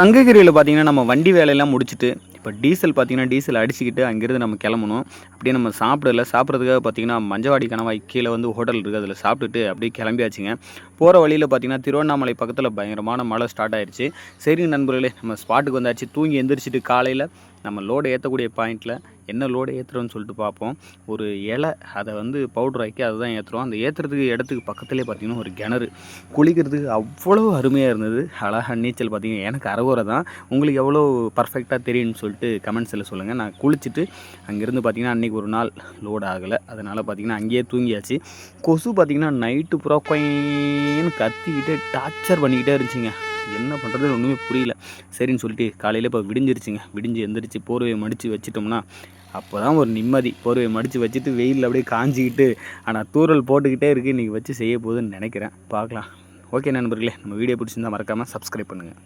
சங்ககிரியில் பார்த்தீங்கன்னா நம்ம வண்டி வேலையெல்லாம் முடிச்சுட்டு இப்போ டீசல் பார்த்தீங்கன்னா டீசல் அடிச்சுக்கிட்டு அங்கேருந்து நம்ம கிளம்பணும். அப்படியே நம்ம சாப்பிடல சாப்பிட்றதுக்காக பார்த்தீங்கன்னா மஞ்சவாடி கணவாய் கீழே வந்து ஹோட்டல் இருக்குது அதில் சாப்பிட்டுட்டு அப்படியே கிளம்பியாச்சுங்க. போகிற வழியில் பார்த்தீங்கன்னா திருவண்ணாமலை பக்கத்தில் பயங்கரமான மழை ஸ்டார்ட் ஆயிடுச்சு சரிங்க நண்பர்களே நம்ம ஸ்பாட்டுக்கு வந்தாச்சு. தூங்கி எந்திரிச்சிட்டு காலையில் நம்ம லோடு ஏற்றக்கூடிய பாயிண்ட்டில் என்ன லோடு ஏற்றுறோன்னு சொல்லிட்டு பார்ப்போம். ஒரு இலை அதை வந்து பவுடர் ஆக்கி அதை தான் ஏற்றுறோம் அந்த ஏற்றுறதுக்கு இடத்துக்கு பக்கத்துலேயே பார்த்தீங்கன்னா ஒரு கிணறு. குளிக்கிறதுக்கு அவ்வளோ அருமையாக இருந்தது. அழகாக நீச்சல் பார்த்தீங்கன்னா எனக்கு அறகுறை தான். உங்களுக்கு எவ்வளோ பர்ஃபெக்டாக தெரியும்னு சொல்லிட்டு கமெண்ட்ஸில் சொல்லுங்கள் நான் குளிச்சுட்டு அங்கேருந்து பார்த்தீங்கன்னா அன்றைக்கி ஒரு நாள் லோடு ஆகலை. அதனால் பார்த்தீங்கன்னா அங்கேயே தூங்கியாச்சு. கொசு பார்த்தீங்கன்னா நைட்டு பூரா கொயின்னு கத்திக்கிட்டு டார்ச்சர் பண்ணிக்கிட்டே இருந்துச்சுங்க. என்ன பண்ணுறது ஒன்றுமே புரியல. சரின்னு சொல்லிட்டு காலையில் இப்போ விடிஞ்சிருச்சுங்க. விடிஞ்சு எந்திரிச்சு போர்வையை மடித்து வச்சிட்டோம்னா அப்போ தான் ஒரு நிம்மதி. போர்வையை மடித்து வச்சுட்டு வெயிலில் அப்படியே காஞ்சிக்கிட்டு ஆனால் தூறல் போட்டுக்கிட்டே இருக்குது இன்றைக்கி வச்சு செய்ய போகுதுன்னு நினைக்கிறேன். பார்க்கலாம். ஓகே நண்பர்களே நம்ம வீடியோ பிடிச்சிருந்தா மறக்காமல் சப்ஸ்கிரைப் பண்ணுங்கள்